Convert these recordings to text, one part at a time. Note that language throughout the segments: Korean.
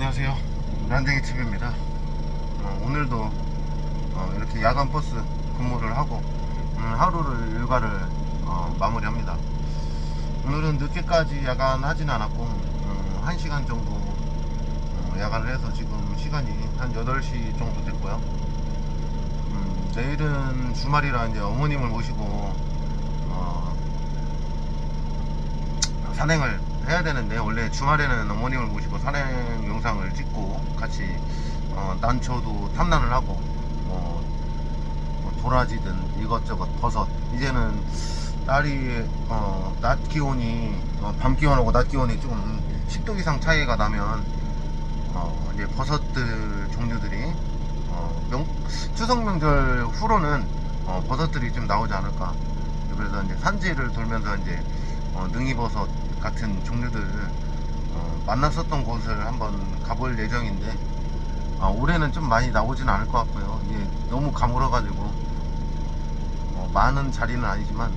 안녕하세요. 란댕이 TV입니다. 어, 오늘도 어, 이렇게 야간 버스 근무를 하고 오늘 하루를 일과를 어, 마무리합니다. 오늘은 늦게까지 야간하지는 않았고 음, 1시간 정도 어, 야간을 해서 지금 시간이 한 8시 정도 됐고요. 음, 내일은 주말이라 이제 어머님을 모시고 어, 산행을 해야 되는데 원래 주말에는 어머님을 모시고 산행 영상을 찍고 같이 어, 난초도 탐난을 하고 뭐, 뭐 도라지든 이것저것 버섯. 이제는 딸이 어, 낮 기온이 어, 밤 기온하고 낮 기온이 좀 10도 이상 차이가 나면 어, 이제 버섯들 종류들이 어, 명, 추석 명절 후로는 어, 버섯들이 좀 나오지 않을까. 그래서 이제 산지를 돌면서 이제 어, 능이버섯 같은 종류들 어, 만났었던 곳을 한번 가볼 예정인데 아, 올해는 좀 많이 나오진 않을 것 같고요. 이게 너무 가물어가지고 어, 많은 자리는 아니지만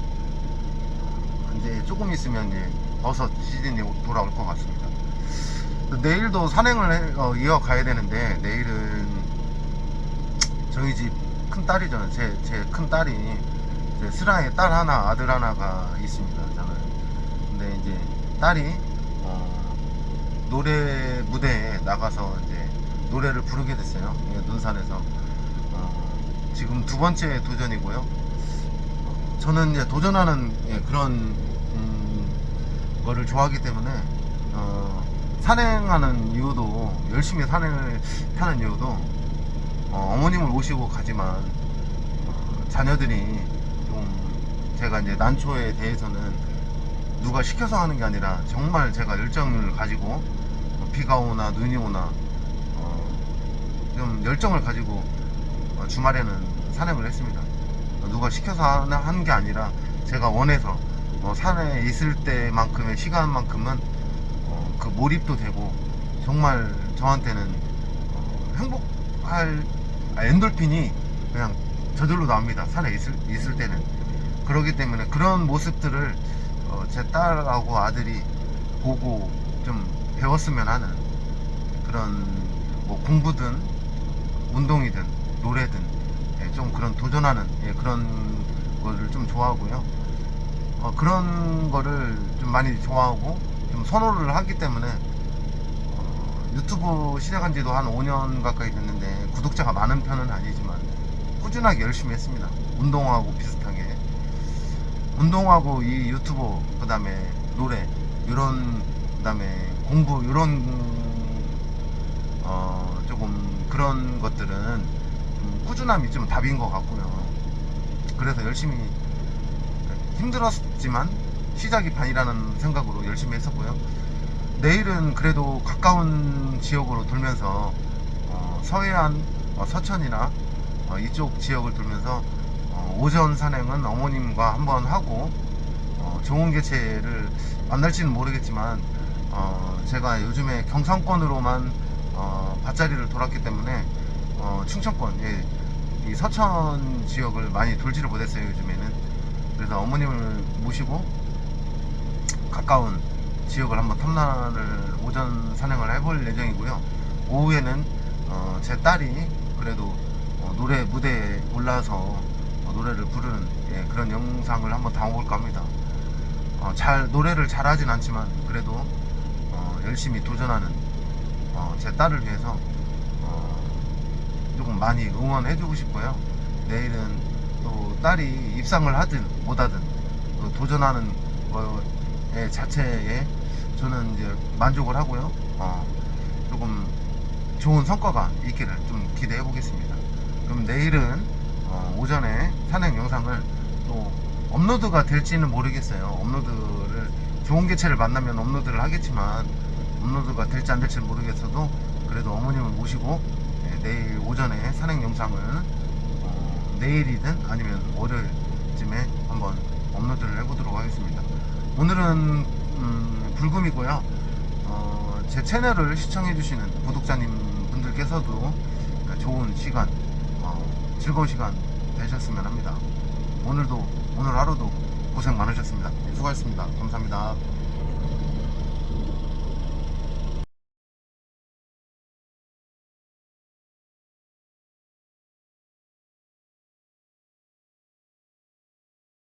어, 이제 조금 있으면 이제 버섯 시즌이 돌아올 것 같습니다. 내일도 산행을 해- 어, 이어가야 되는데 내일은 저희 집 큰 딸이죠. 제 제 큰 딸이 제 슬아에 딸 하나 아들 하나가 있습니다. 저는 근데 이제 딸이 어, 노래 무대에 나가서 이제 노래를 부르게 됐어요. 예, 논산에서 어, 지금 두 번째 도전이고요. 어, 저는 이제 도전하는 예, 그런 음, 거를 좋아하기 때문에 어, 산행하는 이유도 열심히 산행을 하는 이유도 어, 어머님을 모시고 가지만 어, 자녀들이 좀 제가 이제 난초에 대해서는 누가 시켜서 하는 게 아니라 정말 제가 열정을 가지고 어, 비가 오나 눈이 오나 어, 좀 열정을 가지고 어, 주말에는 산행을 했습니다. 어, 누가 시켜서 하는 게 아니라 제가 원해서 어, 산에 있을 때만큼의 시간만큼은 어, 그 몰입도 되고 정말 저한테는 어, 행복할 아, 엔돌핀이 그냥 저절로 나옵니다. 산에 있을, 있을 때는 그러기 때문에 그런 모습들을 어, 제 딸하고 아들이 보고 좀 배웠으면 하는 그런 뭐 공부든 운동이든 노래든 예, 좀 그런 도전하는 예, 그런 거를 좀 좋아하고요. 어, 그런 거를 좀 많이 좋아하고 좀 선호를 하기 때문에 어, 유튜브 시작한 지도 한 5년 가까이 됐는데 구독자가 많은 편은 아니지만 꾸준하게 열심히 했습니다. 운동하고 비슷하게. 운동하고 이 유튜브 그다음에 노래 이런 그다음에 공부 이런 어 조금 그런 것들은 좀 꾸준함이 좀 답인 것 같고요. 그래서 열심히 힘들었지만 시작이 반이라는 생각으로 열심히 했었고요. 내일은 그래도 가까운 지역으로 돌면서 어, 서해안, 어, 서천이나 어, 이쪽 지역을 돌면서 어, 오전 산행은 어머님과 한번 하고 어, 좋은 개체를 만날지는 모르겠지만 어, 제가 요즘에 경상권으로만 어, 밭자리를 돌았기 때문에 어, 충청권, 예, 이 서천 지역을 많이 돌지를 못했어요 요즘에는. 그래서 어머님을 모시고 가까운 지역을 한번 탐난을 오전 산행을 해볼 예정이고요. 오후에는 어, 제 딸이 그래도 어, 노래 무대에 올라서 어, 노래를 부르는 예, 그런 영상을 한번 담아볼까 합니다 어, 잘 노래를 잘하진 않지만 그래도 어, 열심히 도전하는 어, 제 딸을 위해서 어, 조금 많이 응원해주고 싶고요. 내일은 또 딸이 입상을 하든 못하든 또 도전하는 거에 자체에 저는 이제 만족을 하고요. 어, 조금 좋은 성과가 있기를 좀 기대해 보겠습니다. 그럼 내일은 어, 오전에 산행 영상을 또 업로드가 될지는 모르겠어요. 업로드를 좋은 개체를 만나면 업로드를 하겠지만 업로드가 될지 안 될지는 모르겠어도 그래도 어머님을 모시고 예, 내일 오전에 산행 영상을 어, 내일이든 아니면 월요일쯤에 한번 업로드를 해보도록 하겠습니다. 오늘은 음, 불금이고요. 어, 제 채널을 시청해주시는 구독자님 분들께서도 좋은 시간, 어, 즐거운 시간 되셨으면 합니다. 오늘도 오늘 하루도 고생 많으셨습니다. 수고하셨습니다. 감사합니다.